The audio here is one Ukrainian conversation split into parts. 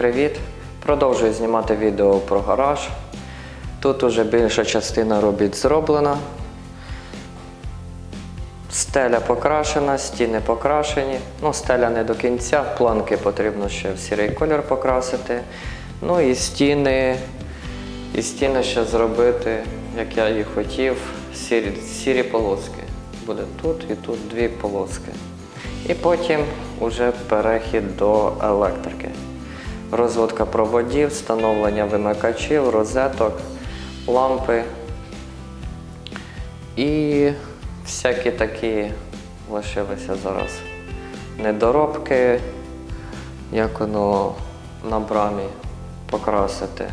привіт! Продовжую знімати відео про гараж. Тут уже більша частина робіт зроблена. Стеля покрашена, стіни покрашені. Ну, стеля не до кінця, планки потрібно ще в сірий колір покрасити. Ну і стіни, і стіни ще зробити, як я і хотів, сірі, сірі полоски. Буде тут і тут дві полоски. І потім вже перехід до електрики. Розводка проводів, встановлення вимикачів, розеток, лампи. І всякі такі лишилися зараз недоробки, як воно на брамі покрасити.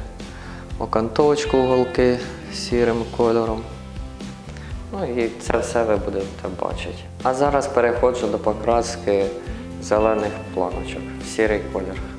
Окантовочку уголки сірим кольором. Ну і це все ви будете бачити. А зараз переходжу до покраски зелених планочок в сірий колір.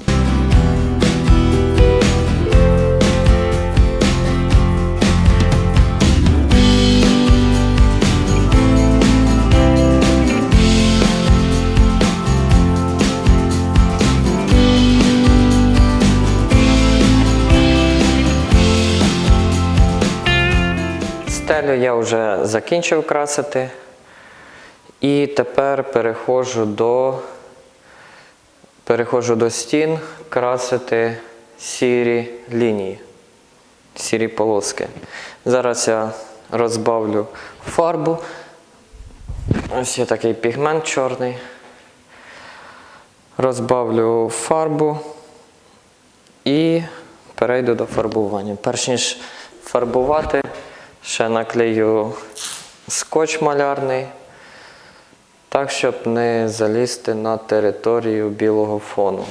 Стелю я вже закінчив красити. І тепер переходжу до, переходжу до стін красити сірі лінії, сірі полоски. Зараз я розбавлю фарбу. Ось є такий пігмент чорний. Розбавлю фарбу і перейду до фарбування. Перш ніж фарбувати, ще наклею скотч малярний, так, щоб не залізти на територію білого фону.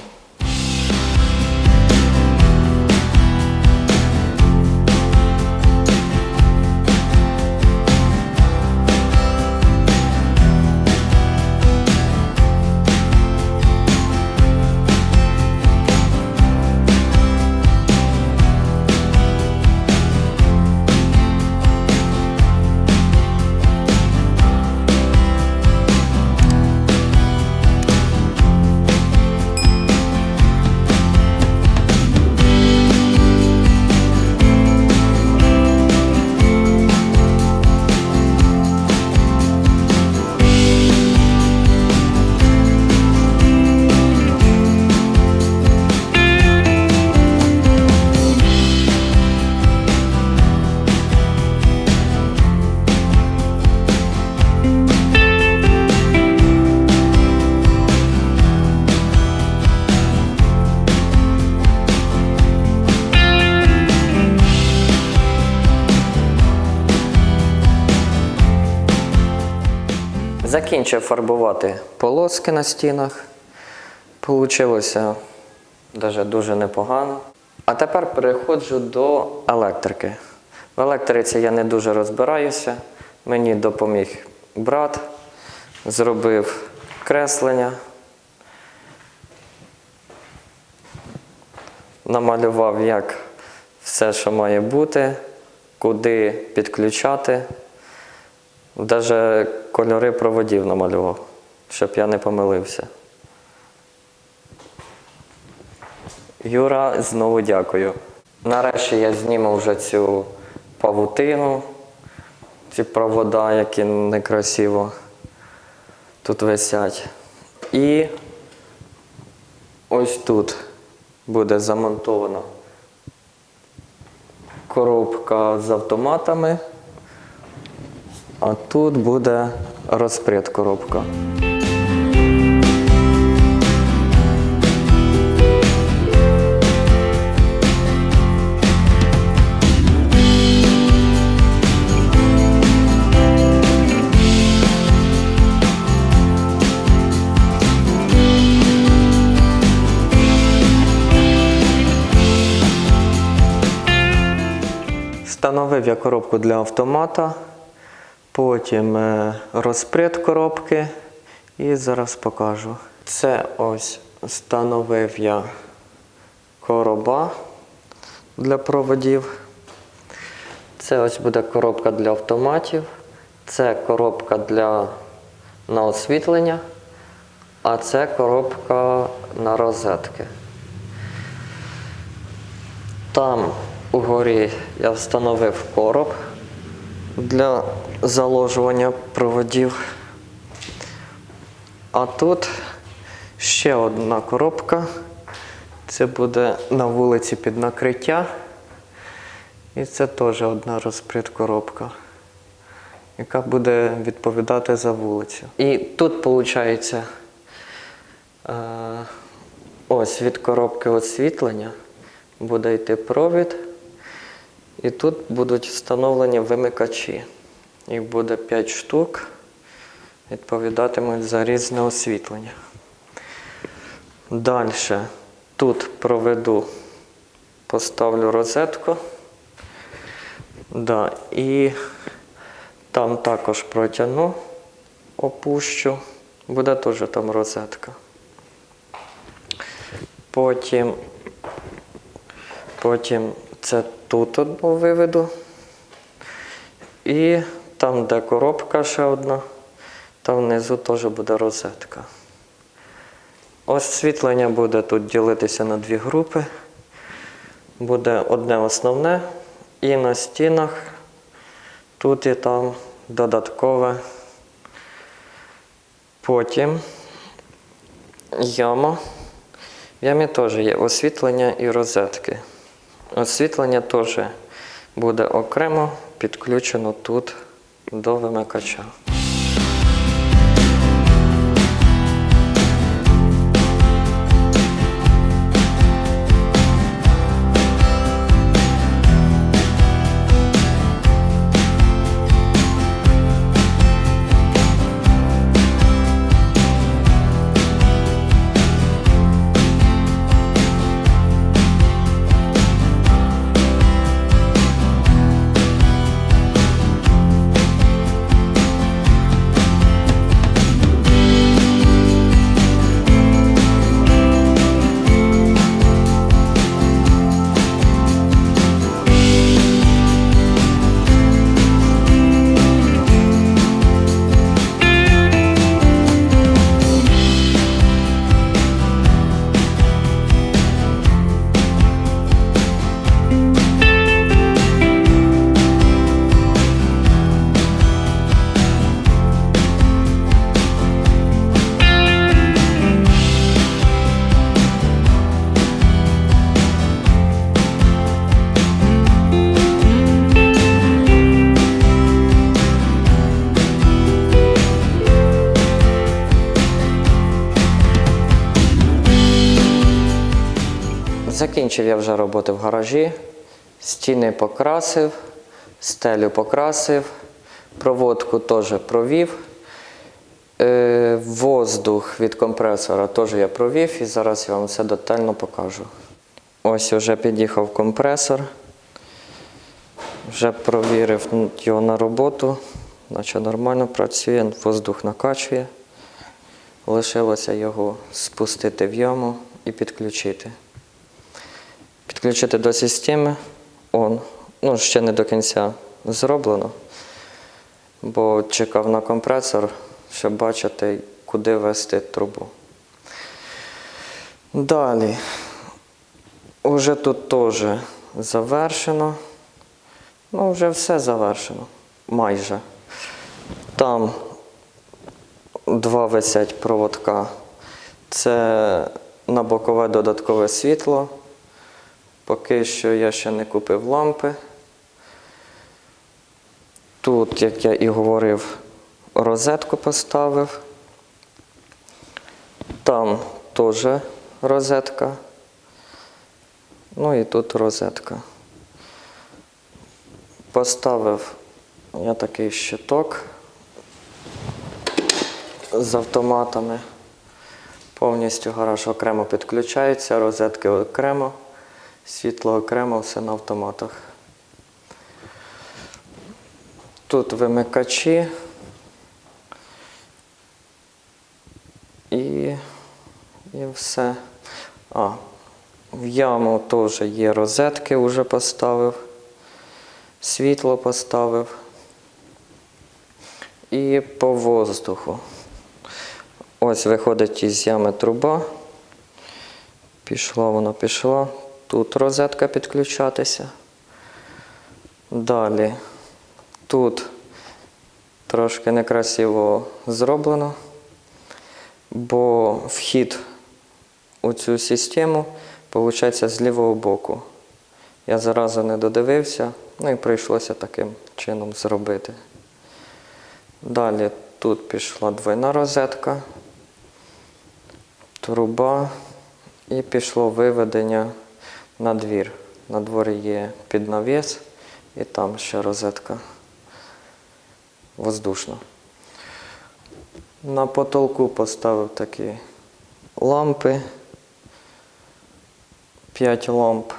Закінчив фарбувати полоски на стінах. Получилося даже дуже непогано. А тепер переходжу до електрики. В електриці я не дуже розбираюся. Мені допоміг брат, зробив креслення, намалював, як все, що має бути, куди підключати. Даже кольори проводів намалював, щоб я не помилився. Юра, знову дякую. Нарешті я зніму вже цю павутину, ці провода, які некрасиво тут висять. І ось тут буде замонтована коробка з автоматами. А тут буде розпред коробка. Встановив я коробку для автомата. Потім е, розпред коробки і зараз покажу. Це ось встановив я короба для проводів. Це ось буде коробка для автоматів. Це коробка для на освітлення, а це коробка на розетки. Там угорі я встановив короб для заложування проводів. А тут ще одна коробка. Це буде на вулиці під накриття. І це теж одна розпредкоробка, яка буде відповідати за вулицю. І тут виходить е, ось від коробки освітлення буде йти провід. І тут будуть встановлені вимикачі. Їх буде 5 штук, відповідатимуть за різне освітлення. Далі тут проведу, поставлю розетку. Да, і там також протягну, опущу, буде теж там розетка. Потім, потім це тут одну виведу. І там, де коробка ще одна, там внизу теж буде розетка. Освітлення буде тут ділитися на дві групи. Буде одне основне, і на стінах тут і там додаткове. Потім яма. В ямі теж є освітлення і розетки. Освітлення теж буде окремо підключено тут до вимикача. Закінчив я вже роботи в гаражі, стіни покрасив, стелю покрасив, проводку теж провів. Е, Воздух від компресора теж я провів і зараз я вам все детально покажу. Ось вже під'їхав компресор. Вже провірив його на роботу, наче нормально працює, воздух накачує. Лишилося його спустити в яму і підключити. Підключити до системи. Он, ну, ще не до кінця зроблено, бо чекав на компресор, щоб бачити, куди вести трубу. Далі. Уже тут теж завершено. Ну, вже все завершено. Майже. Там два висять проводка. Це на бокове додаткове світло. Поки що я ще не купив лампи. Тут, як я і говорив, розетку поставив. Там теж розетка. Ну і тут розетка. Поставив я такий щиток з автоматами. Повністю гараж окремо підключається, розетки окремо, світло окремо, все на автоматах. Тут вимикачі і, і все. А, в яму теж є розетки, вже поставив, світло поставив. І по воздуху. Ось виходить із ями труба. Пішло воно пішло. Тут розетка підключатися. Далі тут трошки некрасиво зроблено, бо вхід у цю систему виходить з лівого боку. Я заразу не додивився, ну і прийшлося таким чином зробити. Далі тут пішла двойна розетка, труба і пішло виведення на двір. На дворі є піднавіс і там ще розетка воздушна. На потолку поставив такі лампи, 5 ламп.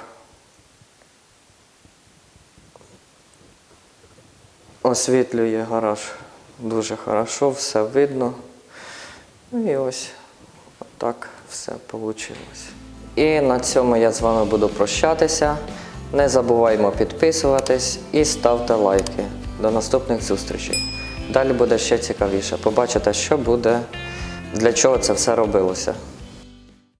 Освітлює гараж дуже хорошо, все видно. Ну і ось так все вийшло. І на цьому я з вами буду прощатися. Не забуваймо підписуватись і ставте лайки. До наступних зустрічей. Далі буде ще цікавіше. Побачите, що буде, для чого це все робилося.